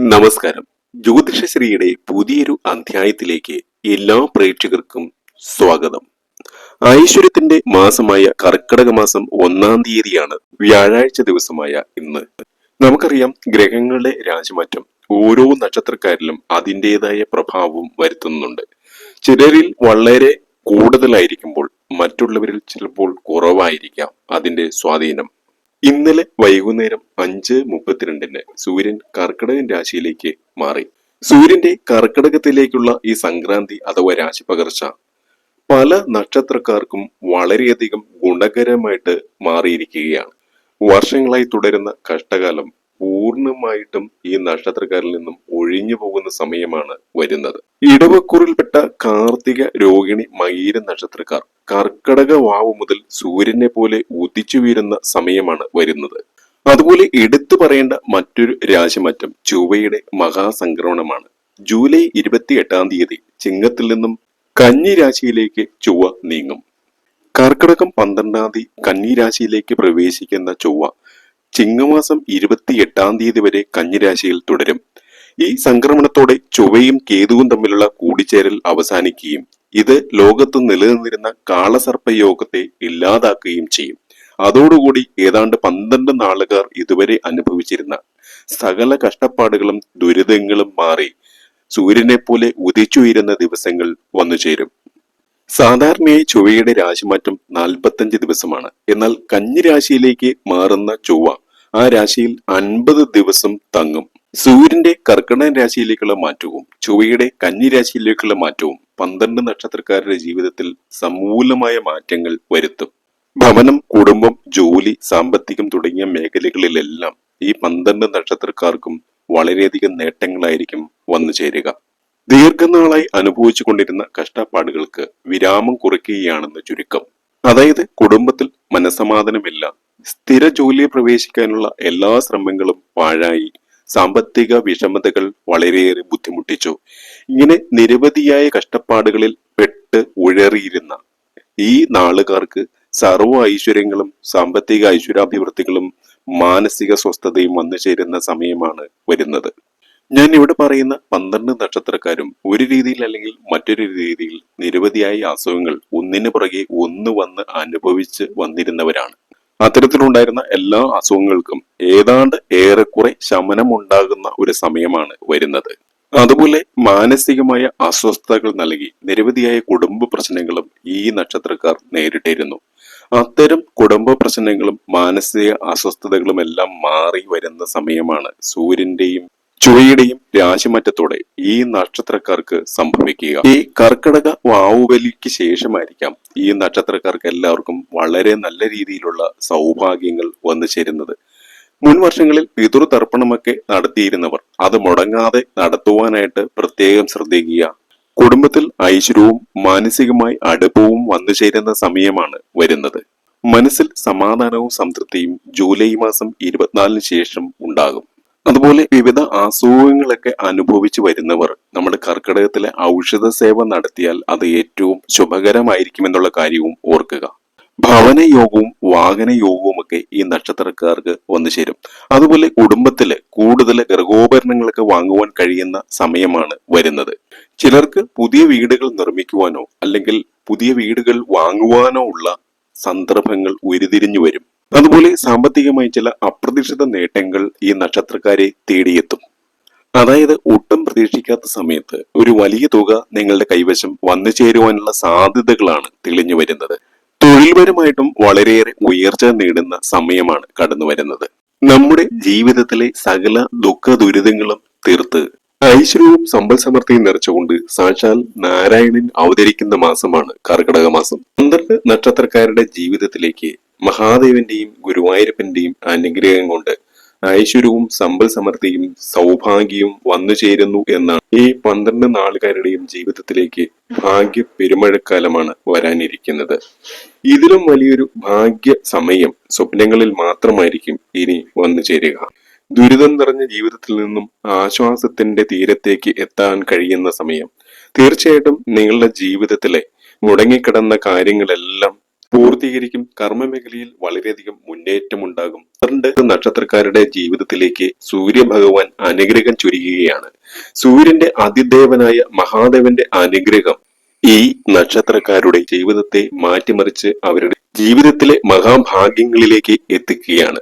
നമസ്കാരം. ജ്യോതിഷശ്രീയുടെ പുതിയൊരു അധ്യായത്തിലേക്ക് എല്ലാ പ്രേക്ഷകർക്കും സ്വാഗതം. ഐശ്വര്യത്തിന്റെ മാസമായ കർക്കിടക മാസം ഒന്നാം തീയതിയാണ് വ്യാഴാഴ്ച ദിവസമായ ഇന്ന്. നമുക്കറിയാം ഗ്രഹങ്ങളുടെ രാശിമാറ്റം ഓരോ നക്ഷത്രക്കാരിലും അതിന്റെതായ പ്രഭാവവും വരുത്തുന്നുണ്ട്. ചിലരിൽ വളരെ കൂടുതലായിരിക്കുമ്പോൾ മറ്റുള്ളവരിൽ ചിലപ്പോൾ കുറവായിരിക്കാം അതിന്റെ സ്വാധീനം. ഇന്നലെ വൈകുന്നേരം അഞ്ച് മുപ്പത്തിരണ്ടിന് സൂര്യൻ കർക്കിടകൻ രാശിയിലേക്ക് മാറി. സൂര്യന്റെ കർക്കിടകത്തിലേക്കുള്ള ഈ സംക്രാന്തി അഥവാ രാശി പകർച്ച പല നക്ഷത്രക്കാർക്കും വളരെയധികം ഗുണകരമായിട്ട് മാറിയിരിക്കുകയാണ്. വർഷങ്ങളായി തുടരുന്ന കഷ്ടകാലം പൂർണമായിട്ടും ഈ നക്ഷത്രക്കാരിൽ നിന്നും ഒഴിഞ്ഞു പോകുന്ന സമയമാണ് വരുന്നത്. ഇടവക്കൂറിൽപ്പെട്ട കാർത്തിക രോഹിണി മകീര നക്ഷത്രക്കാർ കർക്കടക വാവ് മുതൽ സൂര്യനെ പോലെ ഉദിച്ചു വീരുന്ന സമയമാണ് വരുന്നത്. അതുപോലെ എടുത്തു പറയേണ്ട മറ്റൊരു രാശിമാറ്റം ചൊവ്വയുടെ മഹാസംക്രമണമാണ്. ജൂലൈ ഇരുപത്തി എട്ടാം തീയതി ചിങ്ങത്തിൽ നിന്നും കന്നി രാശിയിലേക്ക് ചൊവ്വ നീങ്ങും. കർക്കിടകം പന്ത്രണ്ടാം തീയതി കന്നി രാശിയിലേക്ക് പ്രവേശിക്കുന്ന ചൊവ്വ ചിങ്ങമാസം ഇരുപത്തി എട്ടാം തീയതി വരെ കഞ്ഞിരാശിയിൽ തുടരും. ഈ സംക്രമണത്തോടെ ചൊവ്വയും കേതുവും തമ്മിലുള്ള കൂടിച്ചേരൽ അവസാനിക്കുകയും ഇത് ലോകത്ത് നിലനിന്നിരുന്ന കാളസർപ്പയോഗത്തെ ഇല്ലാതാക്കുകയും ചെയ്യും. അതോടുകൂടി ഏതാണ്ട് പന്ത്രണ്ട് നാളുകാർ ഇതുവരെ അനുഭവിച്ചിരുന്ന സകല കഷ്ടപ്പാടുകളും ദുരിതങ്ങളും മാറി സൂര്യനെ പോലെ ഉദിച്ചുയരുന്ന ദിവസങ്ങൾ വന്നു ചേരും. സാധാരണയായി ചൊവ്വയുടെ രാശിമാറ്റം നാൽപ്പത്തഞ്ച് ദിവസമാണ്. എന്നാൽ കഞ്ഞിരാശിയിലേക്ക് മാറുന്ന ചൊവ്വ ആ രാശിയിൽ അൻപത് ദിവസം തങ്ങും. സൂര്യന്റെ കർക്കിടൻ രാശിയിലേക്കുള്ള മാറ്റവും ചൊവ്വയുടെ കന്നി രാശിയിലേക്കുള്ള മാറ്റവും പന്ത്രണ്ട് നക്ഷത്രക്കാരുടെ ജീവിതത്തിൽ സമൂലമായ മാറ്റങ്ങൾ വരുത്തും. ഭവനം കുടുംബം ജോലി സാമ്പത്തികം തുടങ്ങിയ മേഖലകളിലെല്ലാം ഈ പന്ത്രണ്ട് നക്ഷത്രക്കാർക്കും വളരെയധികം നേട്ടങ്ങളായിരിക്കും വന്നു ചേരുക. ദീർഘനാളായി അനുഭവിച്ചു കൊണ്ടിരുന്ന കഷ്ടപ്പാടുകൾക്ക് വിരാമം കുറിക്കുകയാണെന്ന് ചുരുക്കം. അതായത് കുടുംബത്തിൽ മനസമാധാനമില്ല സ്ഥിര ജോലിയിൽ പ്രവേശിക്കാനുള്ള എല്ലാ ശ്രമങ്ങളും പാഴായി. സാമ്പത്തിക വിഷമതകൾ വളരെയേറെ ബുദ്ധിമുട്ടിച്ചു. ഇങ്ങനെ നിരവധിയായ കഷ്ടപ്പാടുകളിൽ പെട്ട് ഉഴറിയിരുന്ന ഈ നാളുകാർക്ക് സർവ ഐശ്വര്യങ്ങളും സാമ്പത്തിക ഐശ്വര്യാഭിവൃദ്ധികളും മാനസിക സ്വസ്ഥതയും വന്നു ചേരുന്ന സമയമാണ് വരുന്നത്. ഞാൻ ഇവിടെ പറയുന്ന പന്ത്രണ്ട് നക്ഷത്രക്കാരും ഒരു രീതിയിൽ അല്ലെങ്കിൽ മറ്റൊരു രീതിയിൽ നിരവധിയായ അസുഖങ്ങൾ ഒന്നിനു പുറകെ ഒന്ന് വന്ന് അനുഭവിച്ച് വന്നിരുന്നവരാണ്. അത്തരത്തിലുണ്ടായിരുന്ന എല്ലാ അസുഖങ്ങൾക്കും ഏതാണ്ട് ഏറെക്കുറെ ശമനമുണ്ടാകുന്ന ഒരു സമയമാണ് വരുന്നത്. അതുപോലെ മാനസികമായ അസ്വസ്ഥതകൾ നൽകി നിരവധിയായ കുടുംബ പ്രശ്നങ്ങളും ഈ നക്ഷത്രക്കാർ നേരിട്ടിരുന്നു. അത്തരം കുടുംബ പ്രശ്നങ്ങളും മാനസിക അസ്വസ്ഥതകളും എല്ലാം മാറി വരുന്ന സമയമാണ് സൂര്യന്റെയും ചുവയുടെയും രാശിമാറ്റത്തോടെ ഈ നക്ഷത്രക്കാർക്ക് സംഭവിക്കുക ഈ കർക്കിടക വാവുബലിക്ക് ശേഷമായിരിക്കാം ഈ നക്ഷത്രക്കാർക്ക് എല്ലാവർക്കും വളരെ നല്ല രീതിയിലുള്ള സൗഭാഗ്യങ്ങൾ വന്നു ചേരുന്നത്. മുൻ വർഷങ്ങളിൽ പിതൃതർപ്പണമൊക്കെ നടത്തിയിരുന്നവർ അത് മുടങ്ങാതെ നടത്തുവാനായിട്ട് പ്രത്യേകം ശ്രദ്ധിക്കുക. കുടുംബത്തിൽ ഐശ്വര്യവും മാനസികമായി അടുപ്പവും വന്നു ചേരുന്ന സമയമാണ് വരുന്നത്. മനസ്സിൽ സമാധാനവും സംതൃപ്തിയും ജൂലൈ മാസം ഇരുപത്തിനാലിന് ശേഷം ഉണ്ടാകും. അതുപോലെ വിവിധ അസുഖങ്ങളൊക്കെ അനുഭവിച്ചു വരുന്നവർ നമ്മുടെ കർക്കിടകത്തിലെ ഔഷധ സേവ നടത്തിയാൽ അത് ഏറ്റവും ശുഭകരമായിരിക്കുമെന്നുള്ള കാര്യവും ഓർക്കുക. ഭവന യോഗവും വാഹന യോഗവും ഒക്കെ ഈ നക്ഷത്രക്കാർക്ക് വന്നു ചേരും. അതുപോലെ കുടുംബത്തിൽ കൂടുതൽ ഗൃഹോപകരണങ്ങളൊക്കെ വാങ്ങുവാൻ കഴിയുന്ന സമയമാണ് വരുന്നത്. ചിലർക്ക് പുതിയ വീടുകൾ നിർമ്മിക്കുവാനോ അല്ലെങ്കിൽ പുതിയ വീടുകൾ വാങ്ങുവാനോ ഉള്ള സന്ദർഭങ്ങൾ ഉരുതിരിഞ്ഞു വരും. അതുപോലെ സാമ്പത്തികമായി ചില അപ്രതീക്ഷിത നേട്ടങ്ങൾ ഈ നക്ഷത്രക്കാരെ തേടിയെത്തും. അതായത് ഒട്ടും പ്രതീക്ഷിക്കാത്ത സമയത്ത് ഒരു വലിയ തുക നിങ്ങളുടെ കൈവശം വന്നു ചേരുവാനുള്ള സാധ്യതകളാണ് തെളിഞ്ഞു വരുന്നത്. തൊഴിൽപരമായിട്ടും വളരെയേറെ ഉയർച്ച നേടുന്ന സമയമാണ് കടന്നു വരുന്നത് നമ്മുടെ ജീവിതത്തിലെ സകല ദുഃഖ ദുരിതങ്ങളും തീർത്ത് ഐശ്വര്യവും സമ്പൽ സമൃദ്ധിയും നിറച്ചുകൊണ്ട് സാക്ഷാൽ നാരായണൻ അവതരിക്കുന്ന മാസമാണ് കർക്കിടക മാസം. പന്ത്രണ്ട് നക്ഷത്രക്കാരുടെ ജീവിതത്തിലേക്ക് മഹാദേവന്റെയും ഗുരുവായൂരപ്പന്റെയും അനുഗ്രഹം കൊണ്ട് ഐശ്വര്യവും സമ്പൽ സമൃദ്ധിയും സൗഭാഗ്യവും വന്നു ചേരുന്നു എന്നാണ് ഈ പന്ത്രണ്ട് നാളുകാരുടെയും ജീവിതത്തിലേക്ക് ഭാഗ്യ പെരുമഴക്കാലമാണ് വരാനിരിക്കുന്നത്. ഇതിലും വലിയൊരു ഭാഗ്യ സമയം സ്വപ്നങ്ങളിൽ മാത്രമായിരിക്കും ഇനി വന്നു ചേരുക. ദുരിതം നിറഞ്ഞ ജീവിതത്തിൽ നിന്നും ആശ്വാസത്തിന്റെ തീരത്തേക്ക് എത്താൻ കഴിയുന്ന സമയം. തീർച്ചയായിട്ടും നിങ്ങളുടെ ജീവിതത്തിലെ മുടങ്ങിക്കിടന്ന കാര്യങ്ങളെല്ലാം പൂർത്തീകരിക്കും. കർമ്മമേഖലയിൽ വളരെയധികം മുന്നേറ്റമുണ്ടാകും. പന്ത്രണ്ട് നക്ഷത്രക്കാരുടെ ജീവിതത്തിലേക്ക് സൂര്യഭഗവാൻ അനുഗ്രഹം ചൊരിയുകയാണ്. സൂര്യന്റെ അതിദേവനായ മഹാദേവന്റെ അനുഗ്രഹം ഈ നക്ഷത്രക്കാരുടെ ജീവിതത്തെ മാറ്റിമറിച്ച് അവരുടെ ജീവിതത്തിലെ മഹാഭാഗ്യങ്ങളിലേക്ക് എത്തിക്കുകയാണ്.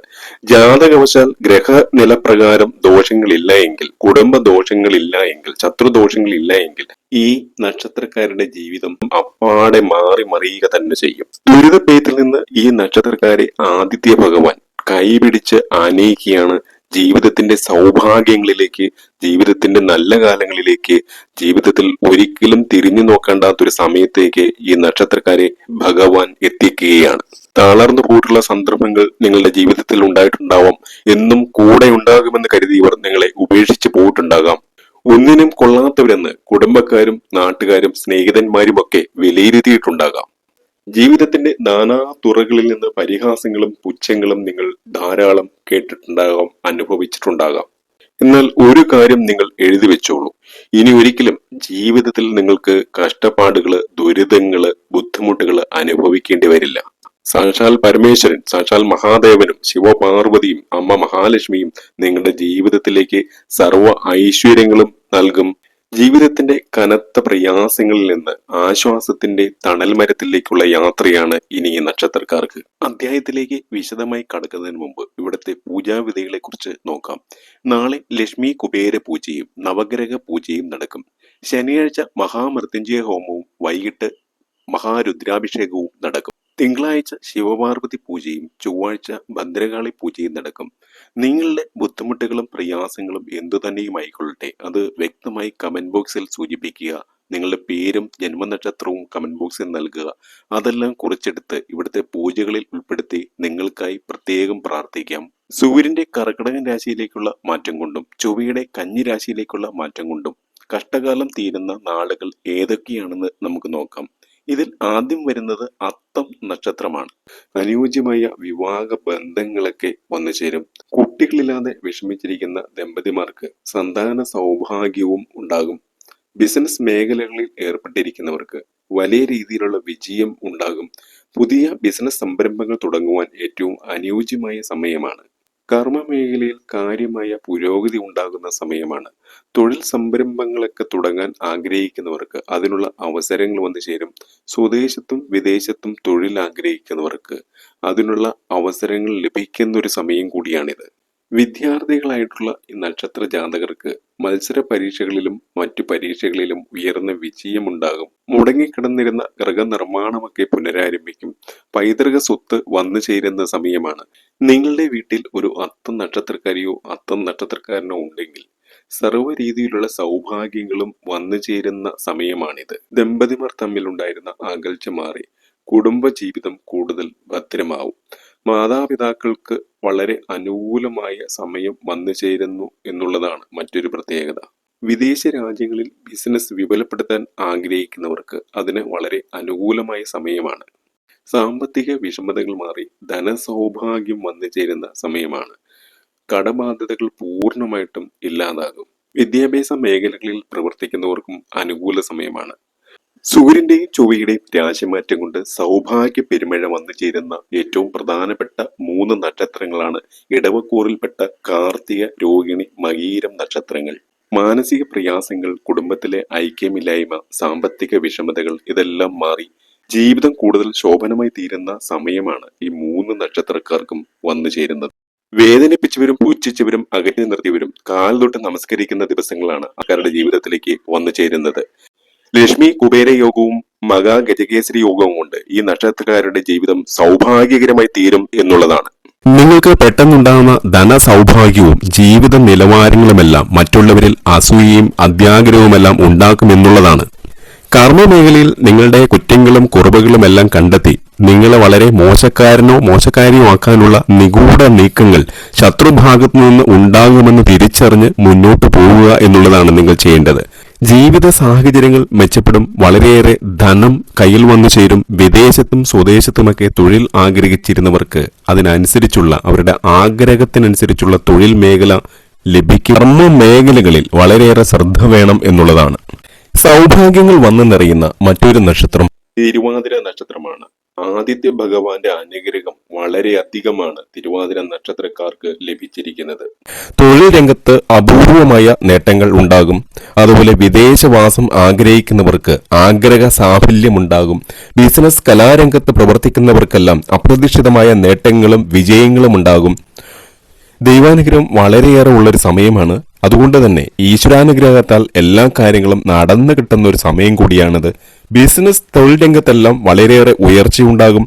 ജാതകവശാൽ ഗ്രഹനില പ്രകാരം ദോഷങ്ങളില്ല എങ്കിൽ കുടുംബ ദോഷങ്ങളില്ല എങ്കിൽ ശത്രുദോഷങ്ങളില്ല എങ്കിൽ ഈ നക്ഷത്രക്കാരുടെ ജീവിതം അപ്പാടെ മാറി മറിയുക തന്നെ ചെയ്യും. ദുരിതഭയത്തിൽ നിന്ന് ഈ നക്ഷത്രക്കാരെ ആദിത്യ ഭഗവാൻ കൈപിടിച്ച് ആനയിക്കുകയാണ് ജീവിതത്തിന്റെ സൗഭാഗ്യങ്ങളിലേക്ക് ജീവിതത്തിന്റെ നല്ല കാലങ്ങളിലേക്ക് ജീവിതത്തിൽ ഒരിക്കലും തിരിഞ്ഞു നോക്കേണ്ടാത്തൊരു സമയത്തേക്ക് ഈ നക്ഷത്രക്കാരെ ഭഗവാൻ എത്തിക്കുകയാണ്. തളർന്നു പോയിട്ടുള്ള സന്ദർഭങ്ങൾ നിങ്ങളുടെ ജീവിതത്തിൽ ഉണ്ടായിട്ടുണ്ടാവാം. എന്നും കൂടെ ഉണ്ടാകുമെന്ന് കരുതിയവർ നിങ്ങളെ ഉപേക്ഷിച്ച് പോയിട്ടുണ്ടാകാം. ഒന്നിനും കൊള്ളാത്തവരെന്ന് കുടുംബക്കാരും നാട്ടുകാരും സ്നേഹിതന്മാരും ഒക്കെ വിലയിരുത്തിയിട്ടുണ്ടാകാം. ജീവിതത്തിന്റെ നാനാ തുറകളിൽ നിന്ന് പരിഹാസങ്ങളും പുച്ഛങ്ങളും നിങ്ങൾ ധാരാളം കേട്ടിട്ടുണ്ടാകാം അനുഭവിച്ചിട്ടുണ്ടാകാം. എന്നാൽ ഒരു കാര്യം നിങ്ങൾ എഴുതി വെച്ചോളൂ. ഇനി ഒരിക്കലും ജീവിതത്തിൽ നിങ്ങൾക്ക് കഷ്ടപ്പാടുകൾ ദുരിതങ്ങൾ ബുദ്ധിമുട്ടുകൾ അനുഭവിക്കേണ്ടി വരില്ല. സാക്ഷാൽ പരമേശ്വരൻ സാക്ഷാൽ മഹാദേവനും ശിവപാർവതിയും അമ്മ മഹാലക്ഷ്മിയും നിങ്ങളുടെ ജീവിതത്തിലേക്ക് സർവ ഐശ്വര്യങ്ങളും നൽകും. ജീവിതത്തിന്റെ കനത്ത പ്രയാസങ്ങളിൽ നിന്ന് ആശ്വാസത്തിന്റെ തണൽ മരത്തിലേക്കുള്ള യാത്രയാണ് ഇനി ഈ നക്ഷത്രക്കാർക്ക് അധ്യായത്തിലേക്ക് വിശദമായി കടക്കുന്നതിന് മുമ്പ് ഇവിടുത്തെ പൂജാവിധികളെ കുറിച്ച് നോക്കാം. നാളെ ലക്ഷ്മി കുബേര പൂജയും നവഗ്രഹ പൂജയും നടക്കും. ശനിയാഴ്ച മഹാമൃത്യുഞ്ജയ ഹോമവും വൈകിട്ട് മഹാരുദ്രാഭിഷേകവും നടക്കും. തിങ്കളാഴ്ച ശിവപാർവതി പൂജയും ചൊവ്വാഴ്ച ഭദ്രകാളി പൂജയും നടക്കും. നിങ്ങളുടെ ബുദ്ധിമുട്ടുകളും പ്രയാസങ്ങളും എന്തു തന്നെയുമായിക്കൊള്ളട്ടെ അത് വ്യക്തമായി കമന്റ് ബോക്സിൽ സൂചിപ്പിക്കുക. നിങ്ങളുടെ പേരും ജന്മനക്ഷത്രവും കമന്റ് ബോക്സിൽ നൽകുക. അതെല്ലാം കുറിച്ചെടുത്ത് ഇവിടുത്തെ പൂജകളിൽ ഉൾപ്പെടുത്തി നിങ്ങൾക്കായി പ്രത്യേകം പ്രാർത്ഥിക്കാം. സൂര്യന്റെ കർക്കിടകൻ രാശിയിലേക്കുള്ള മാറ്റം കൊണ്ടും ചൊവ്വയുടെ കഞ്ഞി രാശിയിലേക്കുള്ള മാറ്റം കൊണ്ടും കഷ്ടകാലം തീരുന്ന നാളുകൾ ഏതൊക്കെയാണെന്ന് നമുക്ക് നോക്കാം. ഇതിൽ ആദ്യം വരുന്നത് അത്തം നക്ഷത്രമാണ്. അനുയോജ്യമായ വിവാഹ ബന്ധങ്ങളൊക്കെ വന്നു ചേരും. കുട്ടികളില്ലാതെ വിഷമിച്ചിരിക്കുന്ന ദമ്പതിമാർക്ക് സന്താന സൗഭാഗ്യവും ഉണ്ടാകും. ബിസിനസ് മേഖലകളിൽ ഏർപ്പെട്ടിരിക്കുന്നവർക്ക് വലിയ രീതിയിലുള്ള വിജയം ഉണ്ടാകും. പുതിയ ബിസിനസ് സംരംഭങ്ങൾ തുടങ്ങുവാൻ ഏറ്റവും അനുയോജ്യമായ സമയമാണ് കർമ്മ മേഖലയിൽ കാര്യമായ പുരോഗതി ഉണ്ടാകുന്ന സമയമാണ്. തൊഴിൽ സംരംഭങ്ങളൊക്കെ തുടങ്ങാൻ ആഗ്രഹിക്കുന്നവർക്ക് അതിനുള്ള അവസരങ്ങൾ വന്നു ചേരും. സ്വദേശത്തും വിദേശത്തും തൊഴിൽ ആഗ്രഹിക്കുന്നവർക്ക് അതിനുള്ള അവസരങ്ങൾ ലഭിക്കുന്ന ഒരു സമയം കൂടിയാണിത്. വിദ്യാർത്ഥികളായിട്ടുള്ള നക്ഷത്ര ജാതകർക്ക് മത്സര പരീക്ഷകളിലും മറ്റു പരീക്ഷകളിലും ഉയർന്ന വിജയമുണ്ടാകും. മുടങ്ങിക്കിടന്നിരുന്ന ഗൃഹനിർമ്മാണമൊക്കെ പുനരാരംഭിക്കും. പൈതൃക സ്വത്ത് വന്നു ചേരുന്ന സമയമാണ്. നിങ്ങളുടെ വീട്ടിൽ ഒരു അത്തം നക്ഷത്രക്കാരിയോ അത്തം നക്ഷത്രക്കാരനോ ഉണ്ടെങ്കിൽ സർവ രീതിയിലുള്ള സൗഭാഗ്യങ്ങളും വന്നു ചേരുന്ന സമയമാണിത്. ദമ്പതിമാർ തമ്മിലുണ്ടായിരുന്ന അകൽച്ച മാറി കുടുംബജീവിതം കൂടുതൽ ഭദ്രമാവും. മാതാപിതാക്കൾക്ക് വളരെ അനുകൂലമായ സമയം വന്നു ചേരുന്നു എന്നുള്ളതാണ് മറ്റൊരു പ്രത്യേകത. വിദേശ രാജ്യങ്ങളിൽ ബിസിനസ് വിപുലപ്പെടുത്താൻ ആഗ്രഹിക്കുന്നവർക്ക് അതിന് വളരെ അനുകൂലമായ സമയമാണ്. സാമ്പത്തിക വിഷമതകൾ മാറി ധനസൗഭാഗ്യം വന്നു ചേരുന്ന സമയമാണ്. കടബാധ്യതകൾ പൂർണമായിട്ടും ഇല്ലാതാകും. വിദ്യാഭ്യാസ മേഖലകളിൽ പ്രവർത്തിക്കുന്നവർക്കും അനുകൂല സമയമാണ്. സൂര്യന്റെയും ചൊവ്വയുടെയും രാശിമാറ്റം കൊണ്ട് സൗഭാഗ്യ പെരുമഴ വന്നു ചേരുന്ന ഏറ്റവും പ്രധാനപ്പെട്ട മൂന്ന് നക്ഷത്രങ്ങളാണ് ഇടവക്കൂറിൽപ്പെട്ട കാർത്തിക രോഹിണി മകീരം നക്ഷത്രങ്ങൾ. മാനസിക പ്രയാസങ്ങൾ കുടുംബത്തിലെ ഐക്യമില്ലായ്മ സാമ്പത്തിക വിഷമതകൾ ഇതെല്ലാം മാറി ജീവിതം കൂടുതൽ ശോഭനമായി തീരുന്ന സമയമാണ് ഈ മൂന്ന് നക്ഷത്രക്കാർക്കും വന്നു ചേരുന്നത്. വേദനിപ്പിച്ചവരും പുച്ഛിച്ചവരും അകറ്റി നിർത്തിയവരും കാൽ തൊട്ട് നമസ്കരിക്കുന്ന ദിവസങ്ങളാണ് ആൾക്കാരുടെ ജീവിതത്തിലേക്ക് വന്നു ചേരുന്നത്. ലക്ഷ്മി കുബേര യോഗവും മക ഗജകേസരി യോഗവും കൊണ്ട് ഈ നക്ഷത്രക്കാരുടെ ജീവിതം സൗഭാഗ്യകരമായി തീരും എന്നുള്ളതാണ്. നിങ്ങൾക്ക് പെട്ടെന്നുണ്ടാകുന്ന ധനസൗഭാഗ്യവും ജീവിത നിലവാരങ്ങളുമെല്ലാം മറ്റുള്ളവരിൽ അസൂയയും അത്യാഗ്രഹവുമെല്ലാം ഉണ്ടാക്കുമെന്നുള്ളതാണ് കർമ്മമേഖലയിൽ നിങ്ങളുടെ കുറ്റങ്ങളും കുറവുകളും എല്ലാം കണ്ടെത്തി നിങ്ങളെ വളരെ മോശക്കാരനോ മോശക്കാരിയോ ആക്കാനുള്ള നിഗൂഢ നീക്കങ്ങൾ ശത്രുഭാഗത്തു നിന്ന് ഉണ്ടാകുമെന്ന് തിരിച്ചറിഞ്ഞ് മുന്നോട്ട് പോവുക എന്നുള്ളതാണ് നിങ്ങൾ ചെയ്യേണ്ടത്. ജീവിത സാഹചര്യങ്ങൾ മെച്ചപ്പെടും വളരെയേറെ ധനം കയ്യിൽ വന്നു ചേരും വിദേശത്തും സ്വദേശത്തുമൊക്കെ തൊഴിൽ ആഗ്രഹിച്ചിരുന്നവർക്ക് അതിനനുസരിച്ചുള്ള അവരുടെ ആഗ്രഹത്തിനനുസരിച്ചുള്ള തൊഴിൽ മേഖല ലഭിക്കും. മേഖലകളിൽ വളരെയേറെ ശ്രദ്ധ വേണം എന്നുള്ളതാണ്. സൗഭാഗ്യങ്ങൾ വന്നു നിറയുന്ന മറ്റൊരു നക്ഷത്രം. തിരുവാതിര നക്ഷത്രമാണ്. ആദിത്യ ഭഗവാന്റെ അനുഗ്രഹം വളരെയധികമാണ് തിരുവാതിര നക്ഷത്രക്കാർക്ക് ലഭിച്ചിരിക്കുന്നത്. തൊഴിൽ രംഗത്ത് അപൂർവമായ നേട്ടങ്ങൾ ഉണ്ടാകും. അതുപോലെ വിദേശവാസം ആഗ്രഹിക്കുന്നവർക്ക് ആഗ്രഹ സാഫല്യമുണ്ടാകും. ബിസിനസ് കലാരംഗത്ത് പ്രവർത്തിക്കുന്നവർക്കെല്ലാം അപ്രതീക്ഷിതമായ നേട്ടങ്ങളും വിജയങ്ങളും ഉണ്ടാകും. ദൈവാനുഗ്രഹം വളരെയേറെ ഉള്ളൊരു സമയമാണ്. അതുകൊണ്ട് തന്നെ ഈശ്വരാനുഗ്രഹത്താൽ എല്ലാ കാര്യങ്ങളും നടന്നു കിട്ടുന്ന ഒരു സമയം കൂടിയാണിത്. ബിസിനസ് തൊഴിൽ രംഗത്തെല്ലാം വളരെയേറെ ഉയർച്ചയുണ്ടാകും.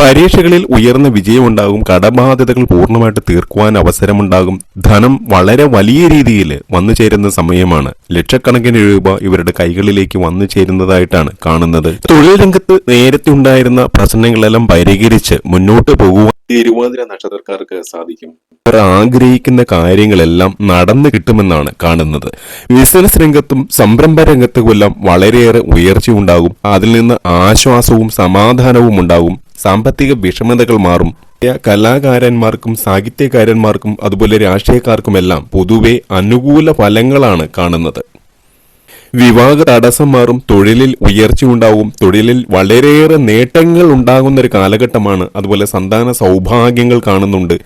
പരീക്ഷകളിൽ ഉയർന്ന വിജയമുണ്ടാകും കടബാധ്യതകൾ പൂർണമായിട്ട് തീർക്കുവാൻ അവസരമുണ്ടാകും. ധനം വളരെ വലിയ രീതിയിൽ വന്നു ചേരുന്ന സമയമാണ്. ലക്ഷക്കണക്കിന് രൂപ ഇവരുടെ കൈകളിലേക്ക് വന്നു ചേരുന്നതായിട്ടാണ് കാണുന്നത്. തൊഴിൽ രംഗത്ത് നേരത്തെ ഉണ്ടായിരുന്ന പ്രശ്നങ്ങളെല്ലാം പരിഹരിച്ച് മുന്നോട്ട് പോകുവാൻ തിരുവാതിര നക്ഷത്രക്കാർക്ക് സാധിക്കും. അവർ ആഗ്രഹിക്കുന്ന കാര്യങ്ങളെല്ലാം നടന്നു കിട്ടുമെന്നാണ് കാണുന്നത്. ബിസിനസ് രംഗത്തും സംരംഭ രംഗത്തുമെല്ലാം വളരെയേറെ ഉയർച്ചയുണ്ടാകും. അതിൽ നിന്ന് ആശ്വാസവും സമാധാനവും ഉണ്ടാകും. സാമ്പത്തിക വിഷമതകൾ മാറും. കലാകാരന്മാർക്കും സാഹിത്യകാരന്മാർക്കും അതുപോലെ രാഷ്ട്രീയക്കാർക്കുമെല്ലാം പൊതുവെ അനുകൂല ഫലങ്ങളാണ് കാണുന്നത്. വിവാഹ തടസ്സം മാറും തൊഴിലിൽ ഉയർച്ചയുണ്ടാവും തൊഴിലിൽ വളരെയേറെ നേട്ടങ്ങൾ ഉണ്ടാകുന്ന ഒരു കാലഘട്ടമാണ് അതുപോലെ സന്താന സൗഭാഗ്യങ്ങൾ കാണുന്നുണ്ട്.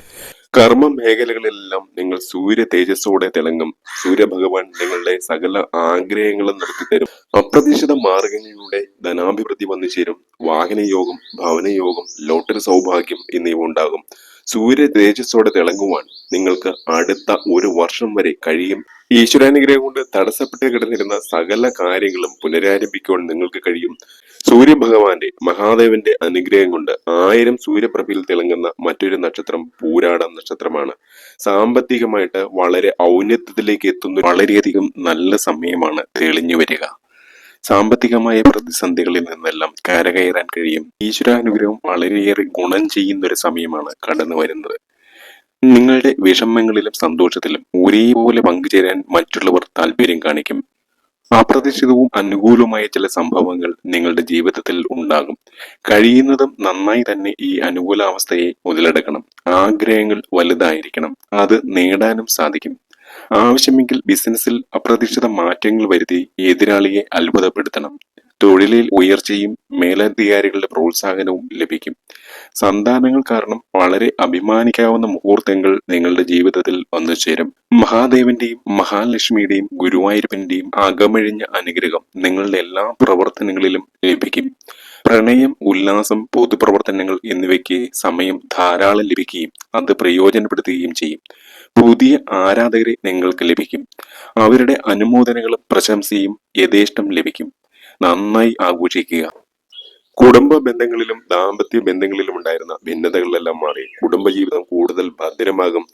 കർമ്മ മേഖലകളിലെല്ലാം നിങ്ങൾ സൂര്യ തേജസ്സോടെ തിളങ്ങും. സൂര്യഭഗവാൻ നിങ്ങളുടെ സകല ആഗ്രഹങ്ങളും നടത്തിത്തരും അപ്രതീക്ഷിത മാർഗങ്ങളിലൂടെ ധനാഭിവൃദ്ധി വന്നു ചേരും. വാഹനയോഗം ഭവനയോഗം ലോട്ടറി സൗഭാഗ്യം എന്നിവ ഉണ്ടാകും. സൂര്യ തേജസ്സോടെ തിളങ്ങുവാൻ നിങ്ങൾക്ക് അടുത്ത ഒരു വർഷം വരെ കഴിയും. ഈശ്വരാനുഗ്രഹം കൊണ്ട് തടസ്സപ്പെട്ട് കിടന്നിരുന്ന സകല കാര്യങ്ങളും പുനരാരംഭിക്കുവാൻ നിങ്ങൾക്ക് കഴിയും. സൂര്യഭഗവാന്റെ മഹാദേവന്റെ അനുഗ്രഹം കൊണ്ട് ആയിരം സൂര്യപ്രഭയിൽ തിളങ്ങുന്ന മറ്റൊരു നക്ഷത്രം പൂരാടം നക്ഷത്രമാണ്. സാമ്പത്തികമായിട്ട് വളരെ ഔന്നത്യത്തിലേക്ക് എത്തുന്ന വളരെയധികം നല്ല സമയമാണ് തെളിഞ്ഞു വരിക. സാമ്പത്തികമായ പ്രതിസന്ധികളിൽ നിന്നെല്ലാം കരകയറാൻ കഴിയും. ഈശ്വരാനുഗ്രഹം വളരെയേറെ ഗുണം ചെയ്യുന്ന ഒരു സമയമാണ് കടന്നു വരുന്നത്. നിങ്ങളുടെ വിഷമങ്ങളിലും സന്തോഷത്തിലും ഒരേപോലെ പങ്കുചേരാൻ മറ്റുള്ളവർ താല്പര്യം കാണിക്കും. അപ്രതീക്ഷിതവും അനുകൂലവുമായ ചില സംഭവങ്ങൾ നിങ്ങളുടെ ജീവിതത്തിൽ ഉണ്ടാകും. കഴിയുന്നതും നന്നായി തന്നെ ഈ അനുകൂലാവസ്ഥയെ മുതലെടുക്കണം. ആഗ്രഹങ്ങൾ വലുതായിരിക്കണം. അത് നേടാനും സാധിക്കും. ആവശ്യമെങ്കിൽ ബിസിനസ്സിൽ അപ്രതീക്ഷിത മാറ്റങ്ങൾ വരുത്തി എതിരാളിയെ അത്ഭുതപ്പെടുത്തണം. തൊഴിലിൽ ഉയർച്ചയും മേലധികാരികളുടെ പ്രോത്സാഹനവും ലഭിക്കും. സന്താനങ്ങൾ കാരണം വളരെ അഭിമാനിക്കാവുന്ന മുഹൂർത്തങ്ങൾ നിങ്ങളുടെ ജീവിതത്തിൽ വന്നു ചേരും. മഹാദേവന്റെയും മഹാലക്ഷ്മിയുടെയും ഗുരുവായൂരപ്പന്റെയും അകമഴിഞ്ഞ അനുഗ്രഹം നിങ്ങളുടെ എല്ലാ പ്രവർത്തനങ്ങളിലും ലഭിക്കും. പ്രണയം ഉല്ലാസം പൊതുപ്രവർത്തനങ്ങൾ എന്നിവയ്ക്ക് സമയം ധാരാളം ലഭിക്കുകയും അത് പ്രയോജനപ്പെടുത്തുകയും ചെയ്യും. പുതിയ ആരാധകരെ നിങ്ങൾക്ക് ലഭിക്കും. അവരുടെ അനുമോദനങ്ങളും പ്രശംസയും യഥേഷ്ടം ലഭിക്കും. നന്നായി ആഘോഷിക്കുക. കുടുംബ ബന്ധങ്ങളിലും ദാമ്പത്യ ബന്ധങ്ങളിലും ഉണ്ടായിരുന്ന ഭിന്നതകളെല്ലാം മാറി. കുടുംബജീവിതം കൂടുതൽ ഭദ്രമാകും.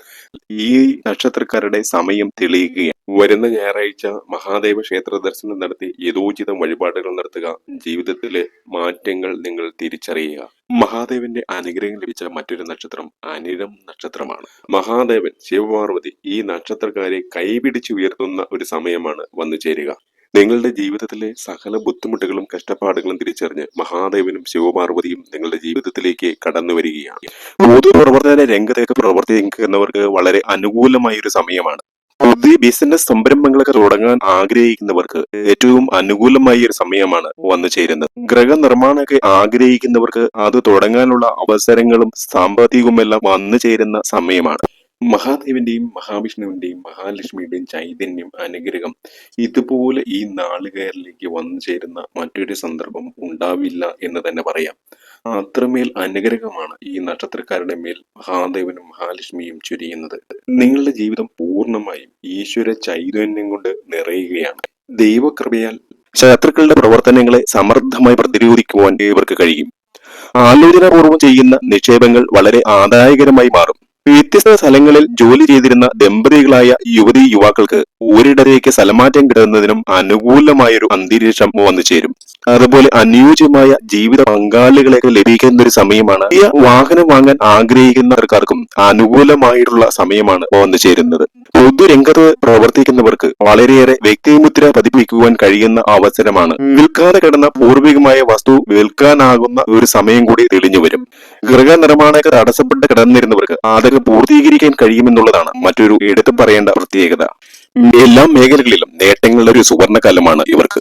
ഈ നക്ഷത്രക്കാരുടെ സമയം തെളിയുകയാണ്. വരുന്ന ഞായറാഴ്ച മഹാദേവ ക്ഷേത്ര ദർശനം നടത്തി യഥോചിതം വഴിപാടുകൾ നടത്തുക. ജീവിതത്തിലെ മാറ്റങ്ങൾ നിങ്ങൾ തിരിച്ചറിയുക. മഹാദേവന്റെ അനുഗ്രഹം ലഭിച്ച മറ്റൊരു നക്ഷത്രം അനിഴം നക്ഷത്രമാണ്. മഹാദേവൻ ശിവപാർവതി ഈ നക്ഷത്രക്കാരെ കൈപിടിച്ചുയർത്തുന്ന ഒരു സമയമാണ് വന്നു ചേരുക നിങ്ങളുടെ ജീവിതത്തിലെ സകല ബുദ്ധിമുട്ടുകളും കഷ്ടപ്പാടുകളും തിരിച്ചറിഞ്ഞ് മഹാദേവനും ശിവപാർവതിയും നിങ്ങളുടെ ജീവിതത്തിലേക്ക് കടന്നു വരികയാണ്. പൊതുപ്രവർത്തന രംഗത്തേക്ക് പ്രവർത്തിക്കുന്നവർക്ക് വളരെ അനുകൂലമായ ഒരു സമയമാണ്. പുതിയ ബിസിനസ് സംരംഭങ്ങളൊക്കെ തുടങ്ങാൻ ആഗ്രഹിക്കുന്നവർക്ക് ഏറ്റവും അനുകൂലമായ ഒരു സമയമാണ് വന്നു ചേരുന്നത്. ഗ്രഹനിർമ്മാണമൊക്കെ ആഗ്രഹിക്കുന്നവർക്ക് അത് തുടങ്ങാനുള്ള അവസരങ്ങളും സാമ്പത്തികവുമെല്ലാം വന്നു ചേരുന്ന സമയമാണ്. മഹാദേവന്റെയും മഹാവിഷ്ണുവിന്റെയും മഹാലക്ഷ്മിയുടെയും ചൈതന്യം അനുഗ്രഹം ഇതുപോലെ ഈ നാളുകയറിലേക്ക് വന്നു ചേരുന്ന മറ്റൊരു സന്ദർഭം ഉണ്ടാവില്ല എന്ന് തന്നെ പറയാം. അത്രമേൽ അനുഗ്രഹമാണ് ഈ നക്ഷത്രക്കാരുടെ മേൽ മഹാദേവനും മഹാലക്ഷ്മിയും ചുരിയുന്നത്. നിങ്ങളുടെ ജീവിതം പൂർണമായും ഈശ്വര ചൈതന്യം കൊണ്ട് നിറയുകയാണ്. ദൈവകൃപയാൽ ശത്രുക്കളുടെ പ്രവർത്തനങ്ങളെ സമർത്ഥമായി പ്രതിരോധിക്കുവാൻ ഇവർക്ക് കഴിയും. ആലോചനാപൂർവം ചെയ്യുന്ന നിക്ഷേപങ്ങൾ വളരെ ആദായകരമായി മാറും. വ്യത്യസ്ത സ്ഥലങ്ങളിൽ ജോലി ചെയ്തിരുന്ന ദമ്പതികളായ യുവതി യുവാക്കൾക്ക് ഒരിടത്തേക്ക് സ്ഥലമാറ്റം കിട്ടുന്നതിനും അനുകൂലമായൊരു അന്തരീക്ഷം വന്നു ചേരും അതുപോലെ അനുയോജ്യമായ ജീവിത പങ്കാളികളെ ലഭിക്കുന്ന ഒരു സമയമാണ്. ഈ വാഹനം വാങ്ങാൻ ആഗ്രഹിക്കുന്നവർക്കാർക്കും അനുകൂലമായിട്ടുള്ള സമയമാണ് വന്നു ചേരുന്നത്. പൊതുരംഗത്ത് പ്രവർത്തിക്കുന്നവർക്ക് വളരെയേറെ വ്യക്തിമുദ്ര പതിപ്പിക്കുവാൻ കഴിയുന്ന അവസരമാണ്. വിൽക്കാതെ കിടന്ന പൂർവികമായ വസ്തു വിൽക്കാനാകുന്ന ഒരു സമയം കൂടി തെളിഞ്ഞു വരും. ഗൃഹ നിർമ്മാണമൊക്കെ തടസ്സപ്പെട്ട് കിടന്നിരുന്നവർക്ക് അതൊക്കെ പൂർത്തീകരിക്കാൻ കഴിയുമെന്നുള്ളതാണ് മറ്റൊരു എടുത്തു പറയേണ്ട പ്രത്യേകത. എല്ലാ മേഖലകളിലും നേട്ടങ്ങളുടെ ഒരു സുവർണകാലമാണ് ഇവർക്ക്.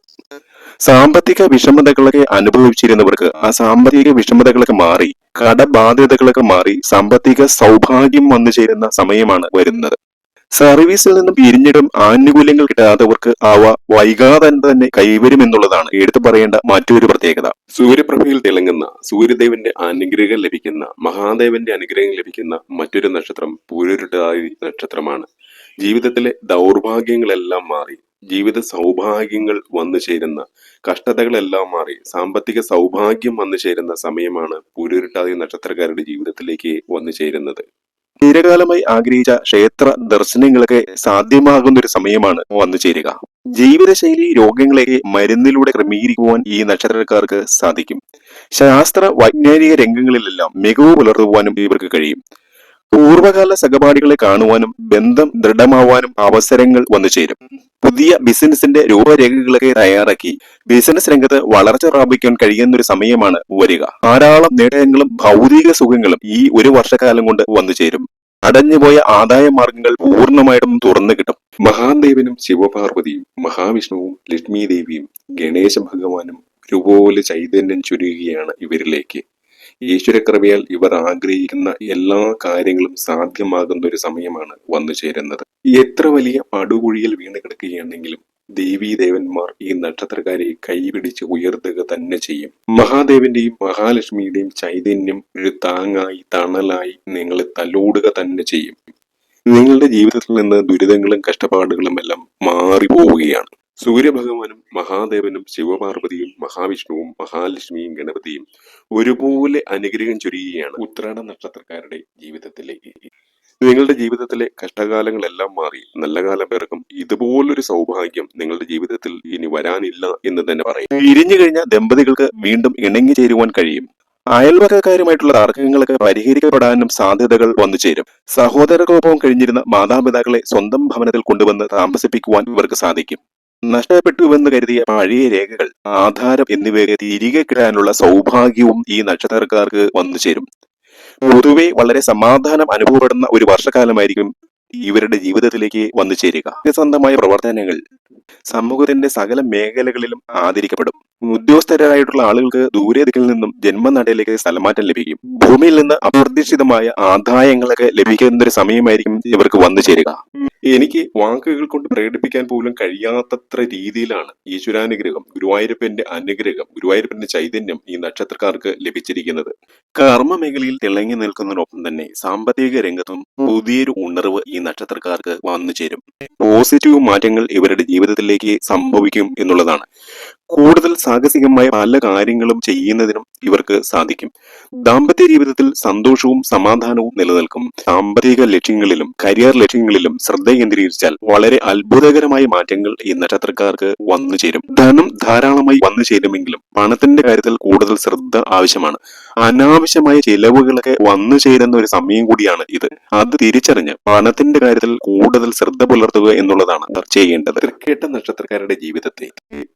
സാമ്പത്തിക വിഷമതകളൊക്കെ അനുഭവിച്ചിരുന്നവർക്ക് ആ സാമ്പത്തിക വിഷമതകളൊക്കെ മാറി കടബാധ്യതകളൊക്കെ മാറി സാമ്പത്തിക സൗഭാഗ്യം വന്നു ചേരുന്ന സമയമാണ് വരുന്നത്. സർവീസിൽ നിന്നും പിരിഞ്ഞിടും ആനുകൂല്യങ്ങൾ കിട്ടാത്തവർക്ക് അവ വൈകാതെ തന്നെ കൈവരുമെന്നുള്ളതാണ് എടുത്തു പറയേണ്ട മറ്റൊരു പ്രത്യേകത. സൂര്യപ്രഭയിൽ തിളങ്ങുന്ന സൂര്യദേവന്റെ അനുഗ്രഹം ലഭിക്കുന്ന മഹാദേവന്റെ അനുഗ്രഹം ലഭിക്കുന്ന മറ്റൊരു നക്ഷത്രം പൂരുരുട്ടാതി നക്ഷത്രമാണ്. ജീവിതത്തിലെ ദൗർഭാഗ്യങ്ങളെല്ലാം മാറി ജീവിത സൗഭാഗ്യങ്ങൾ വന്നു ചേരുന്ന കഷ്ടതകളെല്ലാം മാറി സാമ്പത്തിക സൗഭാഗ്യം വന്നു ചേരുന്ന സമയമാണ് പൂരുരുട്ടാതി നക്ഷത്രക്കാരുടെ ജീവിതത്തിലേക്ക് വന്നു ചേരുന്നത്. ദീർഘകാലമായി ആഗ്രഹിച്ച ക്ഷേത്ര ദർശനങ്ങളൊക്കെ സാധ്യമാകുന്ന ഒരു സമയമാണ് വന്നു ചേരുക. ജീവിതശൈലി രോഗങ്ങളെ മരുന്നിലൂടെ ക്രമീകരിക്കുവാൻ ഈ നക്ഷത്രക്കാർക്ക് സാധിക്കും. ശാസ്ത്ര വൈജ്ഞാനിക രംഗങ്ങളിലെല്ലാം മികവ് പുലർത്തുവാനും ഇവർക്ക് കഴിയും. പൂർവകാല സഹപാഠികളെ കാണുവാനും ബന്ധം ദൃഢമാവാനും അവസരങ്ങൾ വന്നു ചേരും. പുതിയ ബിസിനസിന്റെ രൂപരേഖകളൊക്കെ തയ്യാറാക്കി ബിസിനസ് രംഗത്ത് വളർച്ച പ്രാപിക്കാൻ കഴിയുന്ന ഒരു സമയമാണ് വരിക. ധാരാളം നേട്ടങ്ങളും ഭൗതിക സുഖങ്ങളും ഈ ഒരു വർഷക്കാലം കൊണ്ട് വന്നു ചേരും. അടഞ്ഞുപോയ ആദായ മാർഗങ്ങൾ പൂർണമായിട്ടും തുറന്നു കിട്ടും. മഹാദേവനും ശിവപാർവതിയും മഹാവിഷ്ണുവും ലക്ഷ്മി ദേവിയും ഗണേശ ഭഗവാനും ഒരുപോലെ ചൈതന്യം ചുരുകയാണ് ഇവരിലേക്ക്. ഈശ്വരക്രമയാൽ ഇവർ ആഗ്രഹിക്കുന്ന എല്ലാ കാര്യങ്ങളും സാധ്യമാകുന്ന ഒരു സമയമാണ് വന്നു ചേരുന്നത്. എത്ര വലിയ പടുകുഴിയിൽ വീണ് കിടക്കുകയാണെങ്കിലും ദേവീ ദേവന്മാർ ഈ നക്ഷത്രക്കാരെ കൈപിടിച്ച് ഉയർത്തുക തന്നെ ചെയ്യും. മഹാദേവന്റെയും മഹാലക്ഷ്മിയുടെയും ചൈതന്യം ഒരു താങ്ങായി തണലായി നിങ്ങളെ തലോടുക തന്നെ ചെയ്യും. നിങ്ങളുടെ ജീവിതത്തിൽ നിന്ന് ദുരിതങ്ങളും കഷ്ടപ്പാടുകളും എല്ലാം മാറിപ്പോവുകയാണ്. സൂര്യഭഗവാനും മഹാദേവനും ശിവപാർവതിയും മഹാവിഷ്ണുവും മഹാലക്ഷ്മിയും ഗണപതിയും ഒരുപോലെ അനുഗ്രഹം ചൊരിയുകയാണ് ഉത്രാട നക്ഷത്രക്കാരുടെ ജീവിതത്തിലെ നിങ്ങളുടെ ജീവിതത്തിലെ കഷ്ടകാലങ്ങളെല്ലാം മാറി. നല്ല കാലം പിറക്കും. ഇതുപോലൊരു സൗഭാഗ്യം നിങ്ങളുടെ ജീവിതത്തിൽ ഇനി വരാനില്ല എന്ന് തന്നെ പറയും. ഇരിഞ്ഞു കഴിഞ്ഞ ദമ്പതികൾക്ക് വീണ്ടും ഇണങ്ങി ചേരുവാൻ കഴിയും. അയൽവക്കക്കാരുമായിട്ടുള്ള തർക്കങ്ങളൊക്കെ പരിഹരിക്കപ്പെടാനും സാധ്യതകൾ വന്നു ചേരും. സഹോദരകോപം കഴിഞ്ഞിരുന്ന മാതാപിതാക്കളെ സ്വന്തം ഭവനത്തിൽ കൊണ്ടുവന്ന് താമസിപ്പിക്കുവാൻ ഇവർക്ക് സാധിക്കും. നഷ്ടപ്പെട്ടുവെന്ന് കരുതിയ പഴയ രേഖകൾ ആധാരം എന്നിവയെ തിരികെ കിട്ടാനുള്ള സൗഭാഗ്യവും ഈ നക്ഷത്രക്കാർക്ക് വന്നു ചേരും. പൊതുവെ വളരെ സമാധാനം അനുഭവപ്പെടുന്ന ഒരു വർഷക്കാലമായിരിക്കും ഇവരുടെ ജീവിതത്തിലേക്ക് വന്നു ചേരുക. സത്യസന്ധമായ പ്രവർത്തനങ്ങൾ സമൂഹത്തിന്റെ സകല മേഖലകളിലും ആദരിക്കപ്പെടും. ഉദ്യോഗസ്ഥരായിട്ടുള്ള ആളുകൾക്ക് ദൂരദിക്കിൽ നിന്നും ജന്മനാട്ടിലേക്ക് സ്ഥലമാറ്റം ലഭിക്കും. ഭൂമിയിൽ നിന്ന് അപ്രതീക്ഷിതമായ ആദായങ്ങളൊക്കെ ലഭിക്കുന്ന ഒരു സമയമായിരിക്കും ഇവർക്ക് വന്നു ചേരുക. എനിക്ക് വാക്കുകൾ കൊണ്ട് പ്രകടിപ്പിക്കാൻ പോലും കഴിയാത്തത്ര രീതിയിലാണ് ഈശ്വരാനുഗ്രഹം ഗുരുവായൂരപ്പന്റെ അനുഗ്രഹം ഗുരുവായൂരപ്പന്റെ ചൈതന്യം ഈ നക്ഷത്രക്കാർക്ക് ലഭിച്ചിരിക്കുന്നത്. കർമ്മ മേഖലയിൽ തിളങ്ങി നിൽക്കുന്നതിനൊപ്പം തന്നെ സാമ്പത്തിക രംഗത്തും പുതിയൊരു ഉണർവ് ഈ നക്ഷത്രക്കാർക്ക് വന്നു ചേരും. പോസിറ്റീവ് മാറ്റങ്ങൾ ഇവരുടെ ജീവിതത്തിലേക്ക് സംഭവിക്കും എന്നുള്ളതാണ്. കൂടുതൽ സാഹസികമായ പല കാര്യങ്ങളും ചെയ്യുന്നതിനും ഇവർക്ക് സാധിക്കും. ദാമ്പത്യ ജീവിതത്തിൽ സന്തോഷവും സമാധാനവും നിലനിൽക്കും. സാമ്പത്തിക ലക്ഷ്യങ്ങളിലും കരിയർ ലക്ഷ്യങ്ങളിലും ശ്രദ്ധ കേന്ദ്രീകരിച്ചാൽ വളരെ അത്ഭുതകരമായ മാറ്റങ്ങൾ ഈ നക്ഷത്രക്കാർക്ക് വന്നു ചേരും. ധനം ധാരാളമായി വന്നു ചേരുമെങ്കിലും പണത്തിന്റെ കാര്യത്തിൽ കൂടുതൽ ശ്രദ്ധ ആവശ്യമാണ്. അനാവശ്യമായ ചിലവുകളൊക്കെ വന്നു ചേരുന്ന ഒരു സമയം കൂടിയാണ് ഇത്. അത് തിരിച്ചറിഞ്ഞ് പണത്തിന്റെ കാര്യത്തിൽ കൂടുതൽ ശ്രദ്ധ പുലർത്തുക എന്നുള്ളതാണ് ചെയ്യേണ്ടത്. തൃക്കേട്ട നക്ഷത്രക്കാരുടെ ജീവിതത്തെ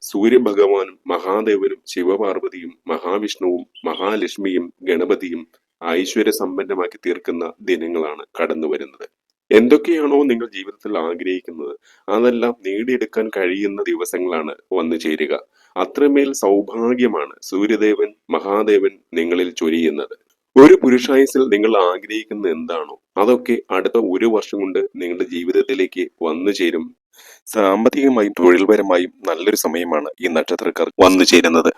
സൂര്യഭഗവാനും മഹാദേവനും ശിവപാർവതിയും മഹാവിഷ്ണുവും മഹാലക്ഷ്മിയും ഗണപതിയും ഐശ്വര്യ സമ്പന്നമാക്കി തീർക്കുന്ന ദിനങ്ങളാണ് കടന്നു വരുന്നത് എന്തൊക്കെയാണോ നിങ്ങൾ ജീവിതത്തിൽ ആഗ്രഹിക്കുന്നത്? അതെല്ലാം നേടിയെടുക്കാൻ കഴിയുന്ന ദിവസങ്ങളാണ് വന്നു ചേരുക. അത്രമേൽ സൗഭാഗ്യമാണ് സൂര്യദേവൻ മഹാദേവൻ നിങ്ങളിൽ ചൊരിയുന്നത്. ഒരു പുരുഷായുസിൽ നിങ്ങൾ ആഗ്രഹിക്കുന്ന എന്താണോ? അതൊക്കെ അടുത്ത ഒരു വർഷം കൊണ്ട് നിങ്ങളുടെ ജീവിതത്തിലേക്ക് വന്നു ചേരും. സാമ്പത്തികമായും തൊഴിൽപരമായും നല്ലൊരു സമയമാണ് ഈ നക്ഷത്രക്കാർ വന്നു ചേരുന്നത്.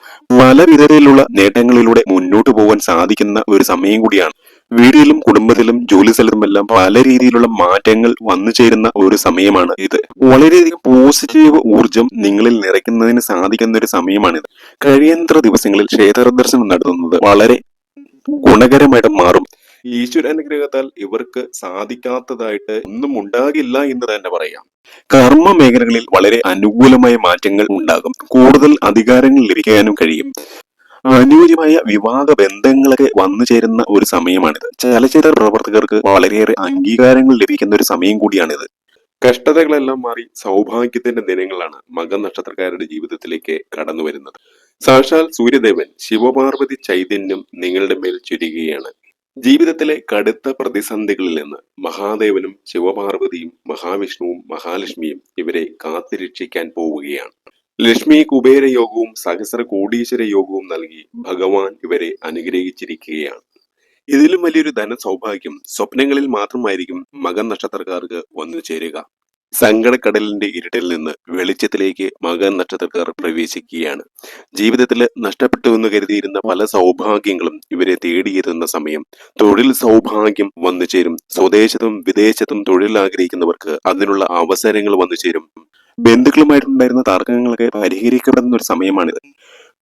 പല വിധത്തിലുള്ള നേട്ടങ്ങളിലൂടെ മുന്നോട്ട് പോകാൻ സാധിക്കുന്ന ഒരു സമയം കൂടിയാണ് വീട്ടിലും കുടുംബത്തിലും ജോലി സ്ഥലത്തുമെല്ലാം പല രീതിയിലുള്ള മാറ്റങ്ങൾ വന്നു ചേരുന്ന ഒരു സമയമാണ് ഇത്. വളരെയധികം പോസിറ്റീവ് ഊർജം നിങ്ങളിൽ നിറയ്ക്കുന്നതിന് സാധിക്കുന്ന ഒരു സമയമാണിത്. കഴിയത്ര ദിവസങ്ങളിൽ ക്ഷേത്ര ദർശനം നടത്തുന്നത് വളരെ ഗുണകരമായിട്ട് മാറും. ഈശ്വരാനുഗ്രഹത്താൽ ഇവർക്ക് സാധിക്കാത്തതായിട്ട് ഒന്നും ഉണ്ടാകില്ല എന്ന് തന്നെ പറയാം. കർമ്മ മേഖലകളിൽ വളരെ അനുകൂലമായ മാറ്റങ്ങൾ ഉണ്ടാകും. കൂടുതൽ അധികാരങ്ങൾ ലഭിക്കാനും കഴിയും. അനുയോജ്യമായ വിവാഹ ബന്ധങ്ങളൊക്കെ വന്നു ചേരുന്ന ഒരു സമയമാണിത്. ചലച്ചിത്ര പ്രവർത്തകർക്ക് വളരെയേറെ അംഗീകാരങ്ങൾ ലഭിക്കുന്ന ഒരു സമയം കൂടിയാണിത്. കഷ്ടതകളെല്ലാം മാറി സൗഭാഗ്യത്തിന്റെ ദിനങ്ങളാണ് മകൻ നക്ഷത്രക്കാരുടെ ജീവിതത്തിലേക്ക് കടന്നു വരുന്നത്. സാക്ഷാൽ സൂര്യദേവൻ ശിവപാർവതി ചൈതന്യം നിങ്ങളുടെ മേൽ ചുരുകയാണ് ജീവിതത്തിലെ കടുത്ത പ്രതിസന്ധികളിൽ നിന്ന് മഹാദേവനും ശിവപാർവതിയും മഹാവിഷ്ണുവും മഹാലക്ഷ്മിയും ഇവരെ കാത്തിരക്ഷിക്കാൻ പോവുകയാണ്. ലക്ഷ്മി കുബേര യോഗവും സഹസ്ര കോടീശ്വര യോഗവും നൽകി ഭഗവാൻ ഇവരെ അനുഗ്രഹിച്ചിരിക്കുകയാണ്. ഇതിലും വലിയൊരു ധന സൗഭാഗ്യം സ്വപ്നങ്ങളിൽ മാത്രമായിരിക്കും മകൻ നക്ഷത്രക്കാർക്ക് വന്നു ചേരുക. സങ്കടക്കടലിന്റെ ഇരുട്ടിൽ നിന്ന് വെളിച്ചത്തിലേക്ക് മകൻ നക്ഷത്രക്കാർ പ്രവേശിക്കുകയാണ്. ജീവിതത്തിൽ നഷ്ടപ്പെട്ടു എന്ന് കരുതിയിരുന്ന പല സൗഭാഗ്യങ്ങളും ഇവരെ തേടിയെത്തുന്ന സമയം തൊഴിൽ സൗഭാഗ്യം വന്നു ചേരും. സ്വദേശത്തും വിദേശത്തും തൊഴിൽ ആഗ്രഹിക്കുന്നവർക്ക് അതിനുള്ള അവസരങ്ങൾ വന്നു ചേരും. ബന്ധുക്കളുമായിട്ടുണ്ടായിരുന്ന തർക്കങ്ങളൊക്കെ പരിഹരിക്കപ്പെടുന്ന ഒരു സമയമാണിത്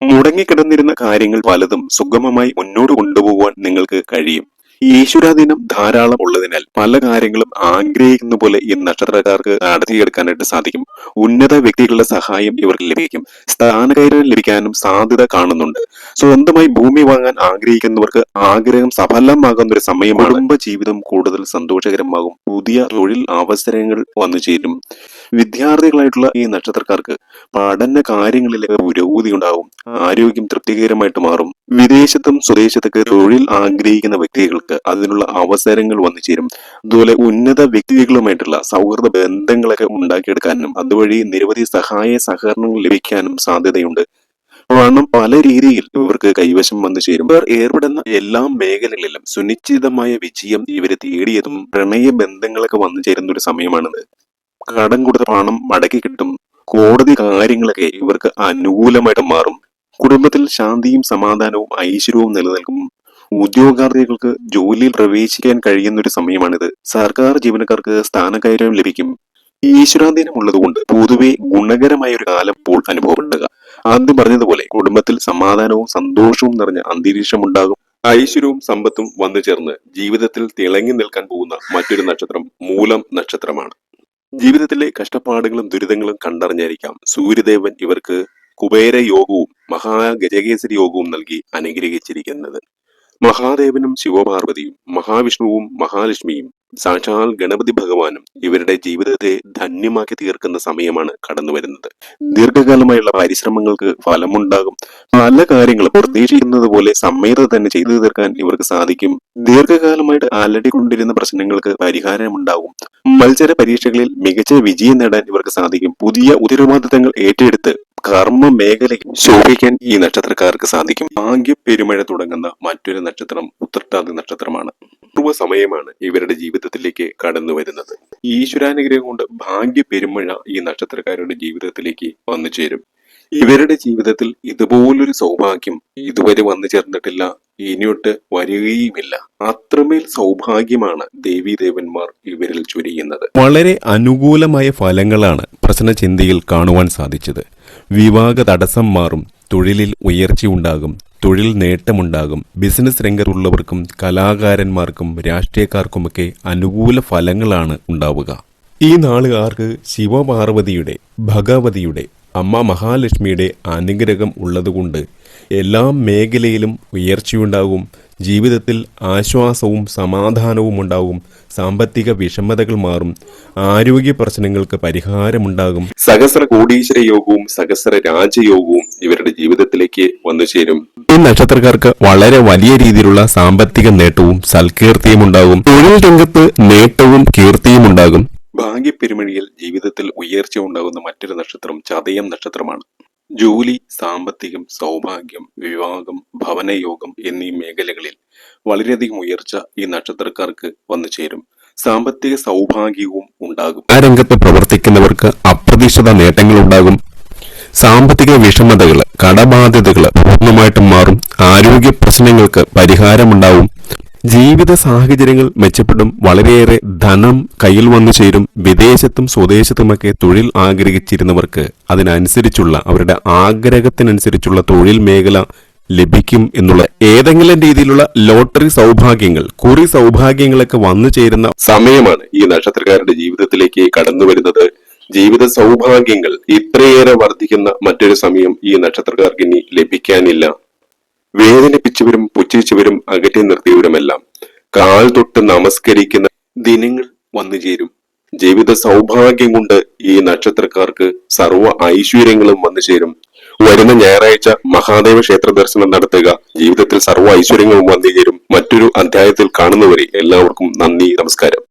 മുടങ്ങിക്കിടന്നിരുന്ന കാര്യങ്ങൾ പലതും സുഗമമായി മുന്നോട്ട് കൊണ്ടുപോകുവാൻ നിങ്ങൾക്ക് കഴിയും. ഈശ്വരാധീനം ധാരാളം ഉള്ളതിനാൽ പല കാര്യങ്ങളും ആഗ്രഹിക്കുന്ന പോലെ ഈ നക്ഷത്രക്കാർക്ക് നടത്തിയെടുക്കാനായിട്ട് സാധിക്കും. ഉന്നത വ്യക്തികളുടെ സഹായം ഇവർക്ക് ലഭിക്കും. സ്ഥാനകൈരം ലഭിക്കാനും സാധ്യത കാണുന്നുണ്ട്. സ്വന്തമായി ഭൂമി വാങ്ങാൻ ആഗ്രഹിക്കുന്നവർക്ക് ആഗ്രഹം സഫലമാകുന്ന ഒരു സമയമാണ്. കുടുംബ ജീവിതം കൂടുതൽ സന്തോഷകരമാകും. പുതിയ തൊഴിൽ അവസരങ്ങൾ വന്നു ചേരും. വിദ്യാർത്ഥികളായിട്ടുള്ള ഈ നക്ഷത്രക്കാർക്ക് പഠന കാര്യങ്ങളിലെ പുരോഗതി ഉണ്ടാകും. ആരോഗ്യം തൃപ്തികരമായിട്ട് മാറും. വിദേശത്തും സ്വദേശത്തൊക്കെ തൊഴിൽ ആഗ്രഹിക്കുന്ന വ്യക്തികൾക്ക് അതിനുള്ള അവസരങ്ങൾ വന്നു ചേരും. അതുപോലെ ഉന്നത വ്യക്തികളുമായിട്ടുള്ള സൗഹൃദ ബന്ധങ്ങളൊക്കെ ഉണ്ടാക്കിയെടുക്കാനും അതുവഴി നിരവധി സഹായ സഹകരണങ്ങൾ ലഭിക്കാനും സാധ്യതയുണ്ട്. പണം പല രീതിയിൽ ഇവർക്ക് കൈവശം വന്നു ചേരും. ഇവർ ഏർപ്പെടുന്ന എല്ലാ മേഖലകളിലും സുനിശ്ചിതമായ വിജയം ഇവരെ തേടിയതും പ്രണയ ബന്ധങ്ങളൊക്കെ വന്നു ചേരുന്ന ഒരു സമയമാണിത്. കടം കൊടുത്ത പണം മടക്കി കിട്ടും. കോടതി കാര്യങ്ങളൊക്കെ ഇവർക്ക് അനുകൂലമായിട്ട് മാറും. കുടുംബത്തിൽ ശാന്തിയും സമാധാനവും ഐശ്വര്യവും നിലനിൽക്കും. ഉദ്യോഗാർത്ഥികൾക്ക് ജോലിയിൽ പ്രവേശിക്കാൻ കഴിയുന്ന ഒരു സമയമാണിത്. സർക്കാർ ജീവനക്കാർക്ക് സ്ഥാനകയറ്റം ലഭിക്കും. ഈശ്വരാധീനം ഉള്ളതുകൊണ്ട് പൊതുവെ ഗുണകരമായ ഒരു കാലം ഇപ്പോൾ അനുഭവപ്പെടുക. ആദ്യം പറഞ്ഞതുപോലെ കുടുംബത്തിൽ സമാധാനവും സന്തോഷവും നിറഞ്ഞ അന്തരീക്ഷം ഉണ്ടാകും. ഐശ്വര്യവും സമ്പത്തും വന്നു ചേർന്ന് ജീവിതത്തിൽ തിളങ്ങി നിൽക്കാൻ പോകുന്ന മറ്റൊരു നക്ഷത്രം മൂലം നക്ഷത്രമാണ്. ജീവിതത്തിലെ കഷ്ടപ്പാടുകളും ദുരിതങ്ങളും കണ്ടറിഞ്ഞായിരിക്കാം. സൂര്യദേവൻ ഇവർക്ക് കുബേര യോഗവും മഹാഗജകേസരി യോഗവും നൽകി അനുഗ്രഹിച്ചിരിക്കുന്നത്. മഹാദേവനും ശിവപാർവതിയും മഹാവിഷ്ണുവും മഹാലക്ഷ്മിയും സാക്ഷാൽ ഗണപതി ഭഗവാനും ഇവരുടെ ജീവിതത്തെ ധന്യമാക്കി തീർക്കുന്ന സമയമാണ് കടന്നു വരുന്നത്. ദീർഘകാലമായുള്ള പരിശ്രമങ്ങൾക്ക് ഫലമുണ്ടാകും. പല കാര്യങ്ങളും പ്രതീക്ഷിക്കുന്നത് പോലെ സമയത്ത് തന്നെ ചെയ്തു തീർക്കാൻ ഇവർക്ക് സാധിക്കും. ദീർഘകാലമായിട്ട് അലടിക്കൊണ്ടിരുന്ന പ്രശ്നങ്ങൾക്ക് പരിഹാരമുണ്ടാകും. മത്സര പരീക്ഷകളിൽ മികച്ച വിജയം നേടാൻ ഇവർക്ക് സാധിക്കും. പുതിയ ഉത്തരവാദിത്തങ്ങൾ ഏറ്റെടുത്ത് കർമ്മ മേഖല ശോഭിക്കാൻ ഈ നക്ഷത്രക്കാർക്ക് സാധിക്കും. ഭാഗ്യ പെരുമഴ തുടങ്ങുന്ന മറ്റൊരു നക്ഷത്രം ഉത്രട്ടാതി നക്ഷത്രമാണ്. പൂർവ സമയമാണ് ഇവരുടെ ജീവിതത്തിലേക്ക് കടന്നു വരുന്നത്. ഈശ്വരാനുഗ്രഹം കൊണ്ട് ഭാഗ്യ പെരുമഴ ഈ നക്ഷത്രക്കാരുടെ ജീവിതത്തിലേക്ക് വന്നു ചേരും. ഇവരുടെ ജീവിതത്തിൽ ഇതുപോലൊരു സൗഭാഗ്യം ഇതുവരെ വന്നു ചേർന്നിട്ടില്ല. ഇനിയൊട്ട് വരികയുമില്ല. അത്രമേൽ സൗഭാഗ്യമാണ് ദേവീദേവന്മാർ ഇവരിൽ ചൊരിയുന്നത്. വളരെ അനുകൂലമായ ഫലങ്ങളാണ് പ്രശ്നചിന്തയിൽ കാണുവാൻ സാധിച്ചത്. വിവാഹ തടസ്സം മാറും തൊഴിലിൽ ഉയർച്ചയുണ്ടാകും തൊഴിൽ നേട്ടമുണ്ടാകും ബിസിനസ് രംഗത്തുള്ളവർക്കും കലാകാരന്മാർക്കും രാഷ്ട്രീയക്കാർക്കുമൊക്കെ അനുകൂല ഫലങ്ങളാണ് ഉണ്ടാവുക. ഈ നാളുകാർക്ക് ശിവപാർവതിയുടെ ഭഗവതിയുടെ അമ്മ മഹാലക്ഷ്മിയുടെ അനുഗ്രഹം ഉള്ളതുകൊണ്ട് എല്ലാ മേഖലയിലും ഉയർച്ചയുണ്ടാകും ജീവിതത്തിൽ ആശ്വാസവും സമാധാനവും ഉണ്ടാവും സാമ്പത്തിക വിഷമതകൾ മാറും. ആരോഗ്യ പ്രശ്നങ്ങൾക്ക് പരിഹാരമുണ്ടാകും. സഹസ്ര കോടീശ്വര യോഗവും സഹസ്ര രാജയോഗവും ഇവരുടെ ജീവിതത്തിലേക്ക് വന്നു ചേരും. ഈ നക്ഷത്രക്കാർക്ക് വളരെ വലിയ രീതിയിലുള്ള സാമ്പത്തിക നേട്ടവും സൽകീർത്തിയും ഉണ്ടാകും. തൊഴിൽ രംഗത്ത് നേട്ടവും കീർത്തിയും ഉണ്ടാകും. ഭാഗ്യപ്പെരുമഴിയിൽ ജീവിതത്തിൽ ഉയർച്ച ഉണ്ടാകുന്ന മറ്റൊരു നക്ഷത്രം ചതയം നക്ഷത്രമാണ്. ജോലി സാമ്പത്തികം സൗഭാഗ്യം വിവാഹം ഭവനയോഗം എന്നീ മേഖലകളിൽ വളരെയധികം ഉയർച്ച ഈ നക്ഷത്രക്കാർക്ക് വന്നു ചേരും. സാമ്പത്തിക സൗഭാഗ്യവും ഉണ്ടാകും. ആ രംഗത്ത് പ്രവർത്തിക്കുന്നവർക്ക് അപ്രതീക്ഷിത നേട്ടങ്ങൾ ഉണ്ടാകും. സാമ്പത്തിക വിഷമതകൾ കടബാധ്യതകൾ പൂർണമായിട്ടും മാറും. ആരോഗ്യ പ്രശ്നങ്ങൾക്ക് പരിഹാരമുണ്ടാവും. ജീവിത സാഹചര്യങ്ങൾ മെച്ചപ്പെടും. വളരെയേറെ ധനം കയ്യിൽ വന്നു ചേരും. വിദേശത്തും സ്വദേശത്തുമൊക്കെ തൊഴിൽ ആഗ്രഹിച്ചിരുന്നവർക്ക് അതിനനുസരിച്ചുള്ള അവരുടെ ആഗ്രഹത്തിനനുസരിച്ചുള്ള തൊഴിൽ മേഖല ലഭിക്കും എന്നുള്ള ഏതെങ്കിലും രീതിയിലുള്ള ലോട്ടറി സൗഭാഗ്യങ്ങൾ കുറി സൗഭാഗ്യങ്ങളൊക്കെ വന്നു ചേരുന്ന സമയമാണ് ഈ നക്ഷത്രക്കാരുടെ ജീവിതത്തിലേക്ക് കടന്നു വരുന്നത്. ജീവിത സൗഭാഗ്യങ്ങൾ ഇത്രയേറെ വർദ്ധിക്കുന്ന മറ്റൊരു സമയം ഈ നക്ഷത്രക്കാർക്ക് ഇനി ലഭിക്കാനില്ല. വേദനിപ്പിച്ചവരും പുച്ഛിച്ചവരും അകറ്റി നിർത്തിയവരുമെല്ലാം കാൽ തൊട്ട് നമസ്കരിക്കുന്ന ദിനങ്ങൾ വന്നു ചേരും. ജീവിത സൗഭാഗ്യം കൊണ്ട് ഈ നക്ഷത്രക്കാർക്ക് സർവ ഐശ്വര്യങ്ങളും വന്നു ചേരും. വരുന്ന ഞായറാഴ്ച മഹാദേവ ക്ഷേത്ര ദർശനം നടത്തുക. ജീവിതത്തിൽ സർവ ഐശ്വര്യങ്ങളും വന്നു ചേരും. മറ്റൊരു അധ്യായത്തിൽ കാണുന്നവരെ എല്ലാവർക്കും നന്ദി നമസ്കാരം.